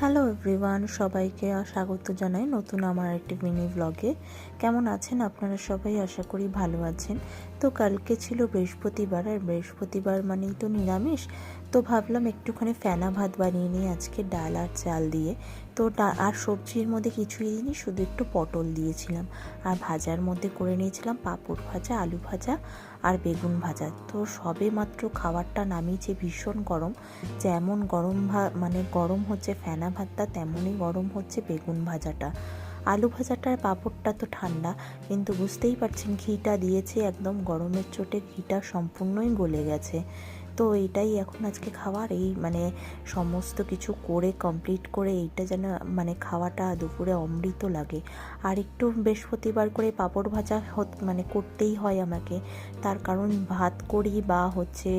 Hello everyone সবাইকে স্বাগত জানাই নতুন আমার একটি মিনি ব্লগে কেমন আছেন আপনারা সবাই? আশা করি ভালো আছেন। তো কালকে ছিল বৃহস্পতিবার, আর বৃহস্পতিবার মানেই তো নিরামিষ। তো ভাবলাম একটুখানি ফেনা ভাত বানিয়ে নিই আজকে ডাল আর চাল দিয়ে। তো আর সবজির মধ্যে কিছুই দিইনি, শুধু একটু পটল দিয়েছিলাম। আর ভাজার মধ্যে করে নিয়েছিলাম পাঁপড় ভাজা, আলু ভাজা আর বেগুন ভাজা। তো সবে মাত্র খাবারটা নামিয়েছে, ভীষণ গরম। যেমন গরম ভা মানে গরম হচ্ছে ফেনা ভাতটা, তেমনই গরম হচ্ছে বেগুন ভাজাটা। আলু ভাজাটার পাঁপড়টা তো ঠান্ডা, কিন্তু বুঝতেই পারছেন, ঘিটা দিয়েছে একদম গরমের চোটে, ঘিটা সম্পূর্ণই গলে গেছে। তো এটাই এখন আজকে খাওয়ার। এই মানে সমস্ত কিছু করে কমপ্লিট করে এইটা যেন মানে খাওয়াটা দুপুরে অমৃত লাগে। আর একটু বৃহস্পতিবার করে পাঁপড় ভাজা মানে করতেই হয় আমাকে। তার কারণ ভাত করি বা হচ্ছে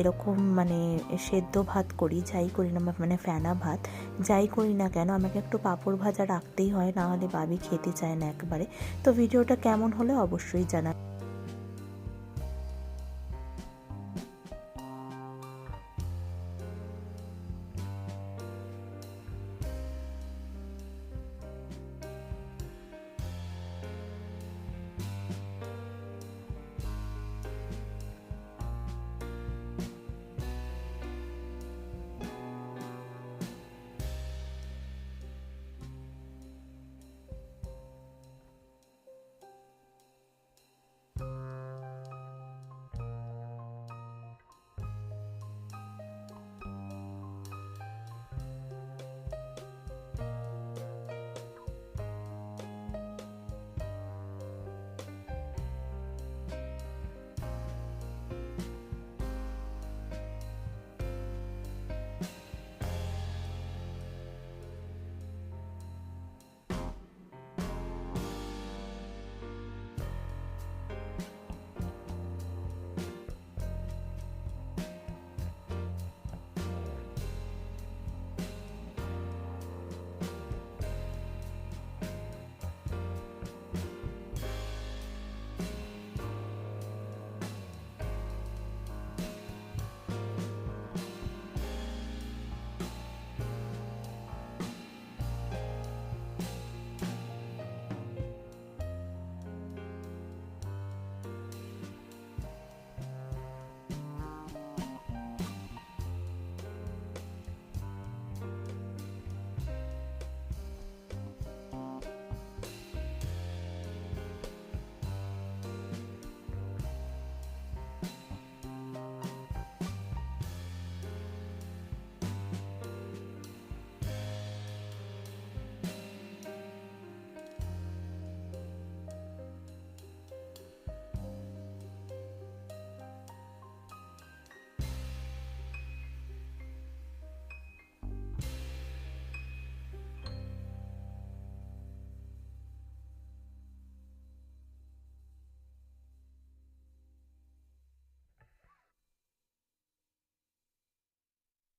এরকম মানে সেদ্ধ ভাত করি, যাই করি না মানে ফেনা ভাত, যাই করি না কেন, আমাকে একটু পাঁপড় ভাজা রাখতেই হয়, না হলে বাবি খেতে চায় না একবারে। তো ভিডিওটা কেমন হলে অবশ্যই জানা